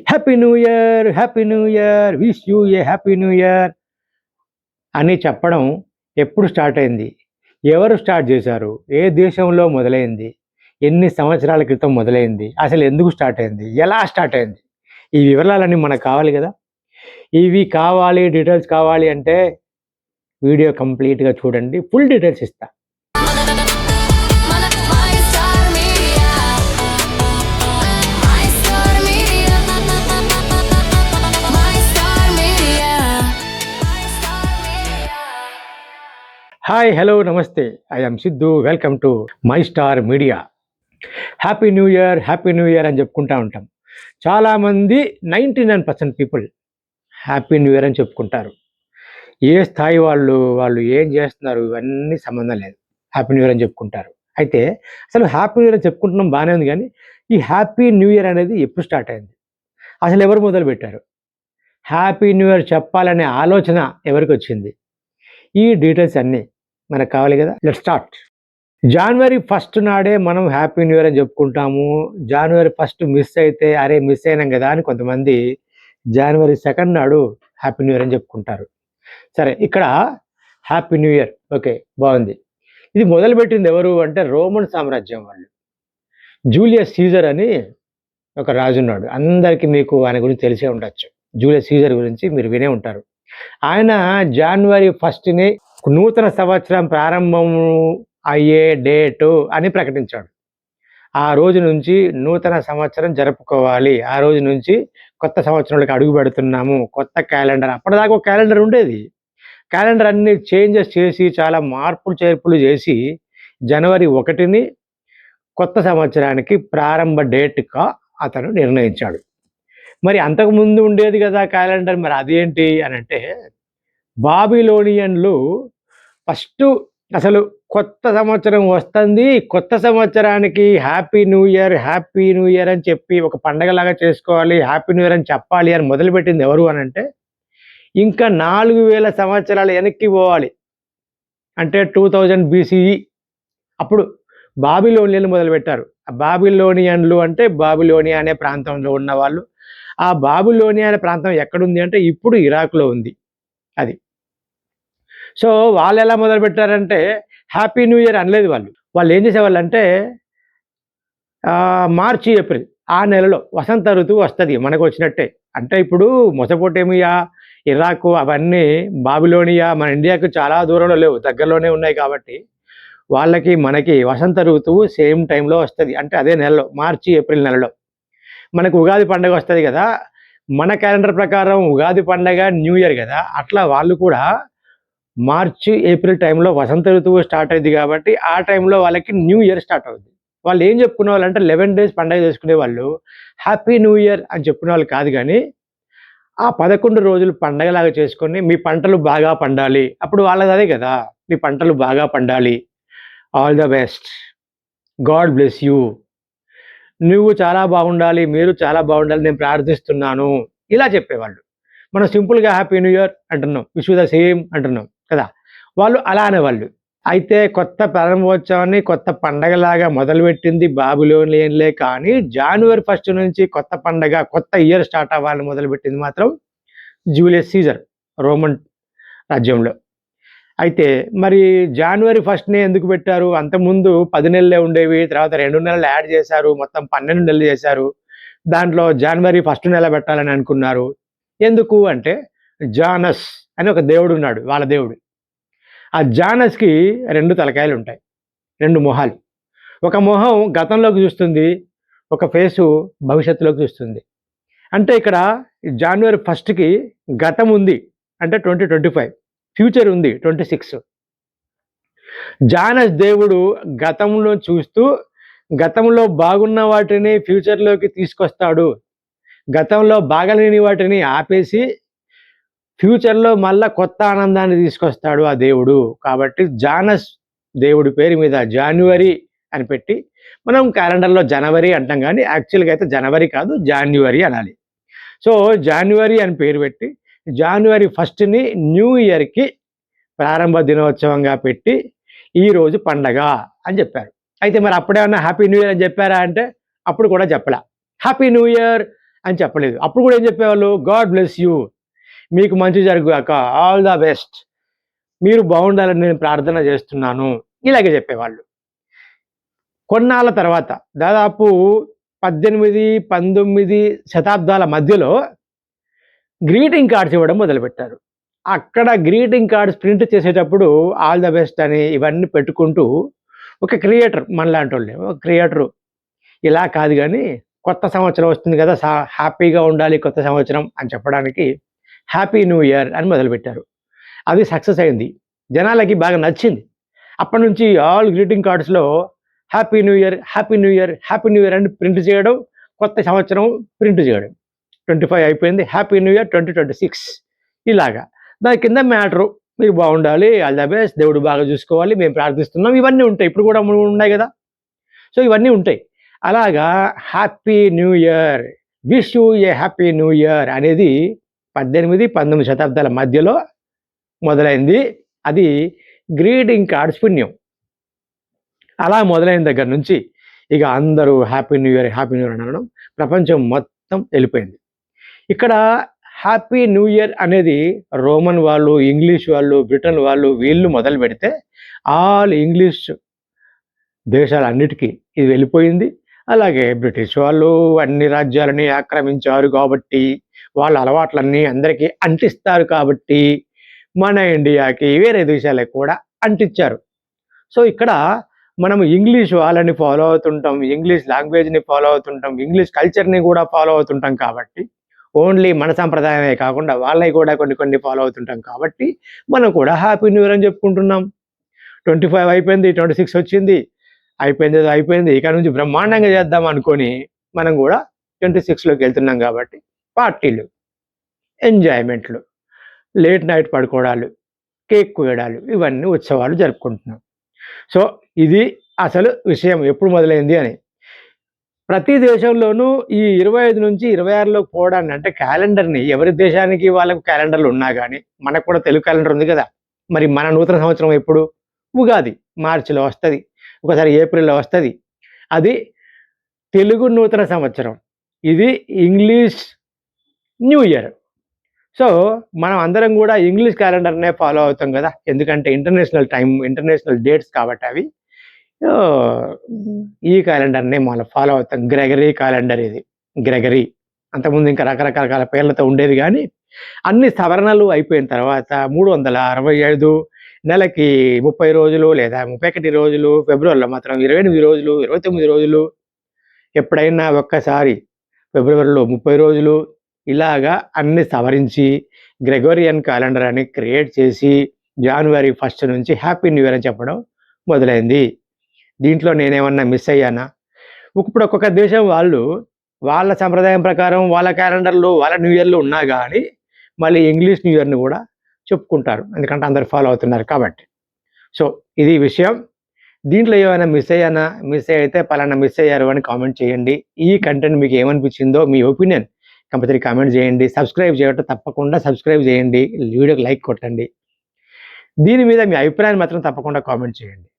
Happy new year happy new year wish you a happy new year అని చెప్పడం ఎప్పుడు start అయింది? ఎవరు స్టార్ట్ చేశారు? ఏ దేశంలో మొదలైంది? ఎన్ని సంవత్సరాల క్రితం మొదలైంది? అసలు ఎందుకు స్టార్ట్ అయింది? ఎలా స్టార్ట్ అయింది? ఈ వివరాలన్నీ మనకు కావాలి కదా? ఇవి కావాలి డీటెయిల్స్ కావాలి అంటే వీడియో కంప్లీట్గా చూడండి ఫుల్ డీటెయిల్స్ ఇస్తా. హాయ్ హలో నమస్తే. I'm Siddhu welcome to my star media happy new year happy new year అని చెప్పుకుంటూ ఉంటాం. చాలామంది ninety nine percent people happy new year అని చెప్పుకుంటారు. ఏ స్థాయి వాళ్ళు వాళ్ళు ఏం చేస్తున్నారు ఇవన్నీ సంబంధం లేదు. హ్యాపీ న్యూ ఇయర్ అని చెప్పుకుంటారు. అయితే అసలు హ్యాపీ న్యూ ఇయర్ అని చెప్పుకుంటున్నాం బాగానే ఉంది కానీ ఈ హ్యాపీ న్యూ ఇయర్ అనేది ఎప్పుడు స్టార్ట్ అయింది? అసలు ఎవరు మొదలు పెట్టారు? హ్యాపీ న్యూ ఇయర్ చెప్పాలనే ఆలోచన ఎవరికి వచ్చింది? ఈ డీటెయిల్స్ అన్నీ. మనకు కావాలి కదా? లెట్ స్టార్ట్ జనవరి ఫస్ట్ నాడే మనం హ్యాపీ న్యూ ఇయర్ అని చెప్పుకుంటాము. జనవరి ఫస్ట్ మిస్ అయితే అరే మిస్ అయినాం కదా అని కొంతమంది జనవరి సెకండ్ నాడు హ్యాపీ న్యూ ఇయర్ అని చెప్పుకుంటారు. సరే ఇక్కడ హ్యాపీ న్యూ ఇయర్ ఓకే బాగుంది. ఇది మొదలుపెట్టింది ఎవరు అంటే రోమన్ సామ్రాజ్యం వాళ్ళు. జూలియస్ సీజర్ అని ఒక రాజు ఉన్నాడు. అందరికీ మీకు ఆయన గురించి తెలిసే ఉండొచ్చు. జూలియస్ సీజర్ గురించి మీరు వినే ఉంటారు. ఆయన జనవరి ఫస్ట్ని నూతన సంవత్సరం ప్రారంభం అయ్యే డేటు అని ప్రకటించాడు. ఆ రోజు నుంచి నూతన సంవత్సరం జరుపుకోవాలి. ఆ రోజు నుంచి కొత్త సంవత్సరంలోకి అడుగు పెడుతున్నాము. కొత్త క్యాలెండర్. అప్పటిదాకా ఒక క్యాలెండర్ ఉండేది. క్యాలెండర్ అన్ని చేంజెస్ చేసి చాలా మార్పులు చేర్పులు చేసి జనవరి ఒకటిని కొత్త సంవత్సరానికి ప్రారంభ డేట్గా అతను నిర్ణయించాడు. మరి అంతకుముందు ఉండేది కదా క్యాలెండర్ మరి అదేంటి అని అంటే బాబిలోనియన్లు ఫస్ట్ అసలు కొత్త సంవత్సరం వస్తుంది కొత్త సంవత్సరానికి happy new year happy new year అని చెప్పి ఒక పండగలాగా చేసుకోవాలి హ్యాపీ న్యూ ఇయర్ అని చెప్పాలి అని మొదలుపెట్టింది ఎవరు అని అంటే ఇంకా నాలుగు వేల సంవత్సరాలు వెనక్కి పోవాలి. అంటే టూ థౌజండ్ బీసీఈ అప్పుడు బాబిలోనియన్లు మొదలుపెట్టారు. ఆ బాబిలోనియన్లు అంటే బాబిలోనియా అనే ప్రాంతంలో ఉన్న వాళ్ళు ఆ బాబులోనియా అనే ప్రాంతం ఎక్కడుంది అంటే ఇప్పుడు ఇరాక్లో ఉంది. అది. సో వాళ్ళు ఎలా మొదలు పెట్టారంటే హ్యాపీ న్యూ ఇయర్ అనలేదు వాళ్ళు. వాళ్ళు ఏం చేసేవాళ్ళు అంటే మార్చి ఏప్రిల్ ఆ నెలలో వసంత ఋతువు వస్తుంది మనకు వచ్చినట్టే. అంటే ఇప్పుడు మొసపోటేమియా ఇరాక్ అవన్నీ బాబిలోనియా మన ఇండియాకు చాలా దూరంలో లేవు దగ్గరలోనే ఉన్నాయి కాబట్టి వాళ్ళకి మనకి వసంత ఋతువు సేమ్ టైంలో వస్తుంది. అంటే అదే నెలలో మార్చి ఏప్రిల్ నెలలో. మనకు ఉగాది పండగ వస్తుంది కదా మన క్యాలెండర్ ప్రకారం ఉగాది పండగ న్యూ ఇయర్ కదా అట్లా వాళ్ళు కూడా మార్చి ఏప్రిల్ టైంలో వసంత ఋతువు స్టార్ట్ అయింది కాబట్టి ఆ టైంలో వాళ్ళకి న్యూ ఇయర్ స్టార్ట్ అవుతుంది వాళ్ళు ఏం చెప్పుకునే వాళ్ళు అంటే లెవెన్ డేస్ పండగ చేసుకునే వాళ్ళు హ్యాపీ న్యూ ఇయర్ అని చెప్పుకునే వాళ్ళు కాదు కానీ ఆ పదకొండు రోజులు పండగలాగా చేసుకొని మీ పంటలు బాగా పండాలి. అప్పుడు వాళ్ళది అదే కదా మీ పంటలు బాగా పండాలి. All the best. God bless you. నువ్వు చాలా బాగుండాలి మీరు చాలా బాగుండాలి నేను ప్రార్థిస్తున్నాను. ఇలా చెప్పేవాళ్ళు. మనం సింపుల్గా హ్యాపీ న్యూ ఇయర్ అంటున్నాం. విష్ ద సేమ్ అంటున్నాం కదా. వాళ్ళు అలా అనేవాళ్ళు. అయితే కొత్త ప్రారంభోత్సవాన్ని కొత్త పండగలాగా మొదలుపెట్టింది బాబులోనిలే కానీ జనవరి ఫస్ట్ నుంచి కొత్త పండగ కొత్త ఇయర్ స్టార్ట్ అవ్వాలని మొదలుపెట్టింది మాత్రం జూలియస్ సీజర్ రోమన్ రాజ్యంలో. అయితే మరి జనవరి ఫస్ట్నే ఎందుకు పెట్టారు? అంతకుముందు పది నెలలే ఉండేవి తర్వాత రెండు నెలలు యాడ్ చేశారు మొత్తం పన్నెండు నెలలు చేశారు. దాంట్లో జనవరి ఫస్ట్ నెల పెట్టాలని అనుకున్నారు. ఎందుకు అంటే జానస్ అని ఒక దేవుడు ఉన్నాడు వాళ్ళ దేవుడు. ఆ జానస్కి రెండు తలకాయలు ఉంటాయి రెండు మొహాలు. ఒక మొహం గతంలోకి చూస్తుంది ఒక ఫేసు భవిష్యత్తులోకి చూస్తుంది. అంటే ఇక్కడ జనవరి ఫస్ట్కి గతం ఉంది అంటే ట్వంటీ ట్వంటీ ఫైవ్ ఫ్యూచర్ ఉంది ట్వంటీ సిక్స్ జానస్ దేవుడు గతంలో చూస్తూ గతంలో బాగున్న వాటిని ఫ్యూచర్లోకి తీసుకొస్తాడు. గతంలో బాగలేని వాటిని ఆపేసి ఫ్యూచర్లో మళ్ళా కొత్త ఆనందాన్ని తీసుకొస్తాడు ఆ దేవుడు. కాబట్టి జానస్ దేవుడి పేరు మీద జాన్యువరి అని పెట్టి మనం క్యాలెండర్లో జనవరి అంటాం కానీ యాక్చువల్గా అయితే జనవరి కాదు జాన్యువరి అనాలి. సో జాన్యువరి అని పేరు పెట్టి జనవరి ఫస్ట్ని న్యూ ఇయర్కి ప్రారంభ దినోత్సవంగా పెట్టి ఈరోజు పండగ అని చెప్పారు. అయితే మరి అప్పుడేమన్నా హ్యాపీ న్యూ ఇయర్ అని చెప్పారా అంటే అప్పుడు కూడా చెప్పలే. హ్యాపీ న్యూ ఇయర్ అని చెప్పలేదు. అప్పుడు కూడా ఏం చెప్పేవాళ్ళు? గాడ్ బ్లెస్ యూ మీకు మంచి జరుగుగాక. ఆల్ ద బెస్ట్ మీరు బాగుండాలని నేను ప్రార్థన చేస్తున్నాను. ఇలాగే చెప్పేవాళ్ళు. కొన్నాళ్ళ తర్వాత దాదాపు పద్దెనిమిది పంతొమ్మిది శతాబ్దాల మధ్యలో గ్రీటింగ్ కార్డ్స్ ఇవ్వడం మొదలుపెట్టారు. అక్కడ గ్రీటింగ్ కార్డ్స్ ప్రింట్ చేసేటప్పుడు ఆల్ ద బెస్ట్ అని ఇవన్నీ పెట్టుకుంటూ ఒక క్రియేటర్ మనలాంటి వాళ్ళే ఒక క్రియేటరు. ఇలా కాదు కానీ కొత్త సంవత్సరం వస్తుంది కదా సా హ్యాపీగా ఉండాలి కొత్త సంవత్సరం అని చెప్పడానికి హ్యాపీ న్యూ ఇయర్ అని మొదలుపెట్టారు. అది సక్సెస్ అయింది. జనాలకి బాగా నచ్చింది. అప్పటి నుంచి all greeting కార్డ్స్లో happy new year happy new year happy new year అని ప్రింట్ చేయడం కొత్త సంవత్సరం ప్రింట్ చేయడం. ట్వంటీ ఫైవ్ అయిపోయింది. Happy new year twenty twenty six. ఇలాగా. దాని కింద మ్యాటరు మీరు బాగుండాలి ఆల్ ద బెస్ట్ దేవుడు బాగా చూసుకోవాలి మేము ప్రార్థిస్తున్నాం. ఇవన్నీ ఉంటాయి. ఇప్పుడు కూడా ఉన్నాయి కదా. సో ఇవన్నీ ఉంటాయి. అలాగా happy new year. Wish you a happy new year అనేది పద్దెనిమిది పంతొమ్మిది శతాబ్దాల మధ్యలో మొదలైంది. అది గ్రీటింగ్ కార్డ్స్ పుణ్యం. అలా మొదలైన దగ్గర నుంచి ఇక అందరూ happy new year happy new year అనడం ప్రపంచం మొత్తం వెళ్ళిపోయింది. ఇక్కడ హ్యాపీ న్యూ ఇయర్ అనేది రోమన్ వాళ్ళు ఇంగ్లీష్ వాళ్ళు బ్రిటన్ వాళ్ళు వీళ్ళు మొదలు పెడితే ఆల్ ఇంగ్లీష్ దేశాలన్నిటికీ ఇది వెళ్ళిపోయింది. అలాగే బ్రిటిష్ వాళ్ళు అన్ని రాజ్యాలని ఆక్రమించారు కాబట్టి వాళ్ళ అలవాట్లన్నీ అందరికీ అంటిస్తారు కాబట్టి మన ఇండియాకి వేరే దేశాలకు కూడా అంటించారు సో ఇక్కడ మనం ఇంగ్లీష్ వాళ్ళని ఫాలో అవుతుంటాం ఇంగ్లీష్ లాంగ్వేజ్ని ఫాలో అవుతుంటాం ఇంగ్లీష్ కల్చర్ని కూడా ఫాలో అవుతుంటాం కాబట్టి ఓన్లీ మన సంప్రదాయమే కాకుండా వాళ్ళవి కూడా కొన్ని కొన్ని ఫాలో అవుతుంటాం కాబట్టి మనం కూడా హ్యాపీ న్యూ ఇయర్ అని చెప్పుకుంటున్నాం. ట్వంటీ ఫైవ్ అయిపోయింది ట్వంటీ సిక్స్ వచ్చింది అయిపోయింది అయిపోయింది ఇక నుంచి బ్రహ్మాండంగా చేద్దాం అనుకొని మనం కూడా ట్వంటీ సిక్స్లోకి వెళ్తున్నాం కాబట్టి పార్టీలు ఎంజాయ్మెంట్లు లేట్ నైట్ పడుకోవడాలు కేక్ కోయడాలు ఇవన్నీ ఉత్సవాలు జరుపుకుంటున్నాం. సో ఇది అసలు విషయం ఎప్పుడు మొదలైంది అని ప్రతి దేశంలోనూ ఈ ఇరవై ఐదు నుంచి ఇరవై ఆరులోకి పోవడాన్ని అంటే క్యాలెండర్ని ఎవరి దేశానికి వాళ్ళకు క్యాలెండర్లు ఉన్నా కానీ మనకు కూడా తెలుగు క్యాలెండర్ ఉంది కదా. మరి మన నూతన సంవత్సరం ఎప్పుడు? ఉగాది మార్చిలో వస్తుంది. ఒకసారి ఏప్రిల్లో వస్తుంది. అది తెలుగు నూతన సంవత్సరం. ఇది ఇంగ్లీష్ న్యూ ఇయర్. సో మనం అందరం కూడా ఇంగ్లీష్ క్యాలెండర్నే ఫాలో అవుతాం కదా. ఎందుకంటే ఇంటర్నేషనల్ టైం ఇంటర్నేషనల్ డేట్స్ కాబట్టి అవి. ఈ క్యాలెండర్ని మనం ఫాలో అవుతాం. గ్రెగరీ క్యాలెండర్ ఇది. గ్రెగరీ. అంతకుముందు ఇంకా రకరకరకాల పేర్లతో ఉండేది కానీ అన్ని సవరణలు అయిపోయిన తర్వాత మూడు వందల అరవై ఐదు నెలకి ముప్పై రోజులు లేదా ముప్పై ఒకటి రోజులు ఫిబ్రవరిలో మాత్రం ఇరవై ఎనిమిది రోజులు ఇరవై తొమ్మిది రోజులు ఎప్పుడైనా ఒక్కసారి ఫిబ్రవరిలో ముప్పై రోజులు ఇలాగా అన్ని సవరించి గ్రెగోరియన్ క్యాలెండర్ అని క్రియేట్ చేసి జనవరి ఫస్ట్ నుంచి హ్యాపీ న్యూ ఇయర్ అని చెప్పడం మొదలైంది. దీంట్లో నేనేమన్నా మిస్ అయ్యానా? ఇప్పుడు ఒక్కొక్క దేశం వాళ్ళు వాళ్ళ సంప్రదాయం ప్రకారం వాళ్ళ క్యాలెండర్లో వాళ్ళ న్యూ ఇయర్లు ఉన్నా కానీ మళ్ళీ ఇంగ్లీష్ న్యూ ఇయర్ని కూడా చెప్పుకుంటారు. ఎందుకంటే అందరు ఫాలో అవుతున్నారు కాబట్టి. సో ఇది విషయం. దీంట్లో ఏమైనా మిస్ అయ్యానా? మిస్ అయితే పలానా మిస్ అయ్యారు అని కామెంట్ చేయండి. ఈ కంటెంట్ మీకు ఏమనిపించిందో మీ ఒపీనియన్ కంపల్సరీ కామెంట్ చేయండి. సబ్స్క్రైబ్ చేయటం తప్పకుండా సబ్స్క్రైబ్ చేయండి. వీడియోకి లైక్ కొట్టండి. దీని మీద మీ అభిప్రాయాన్ని మాత్రం తప్పకుండా కామెంట్ చేయండి.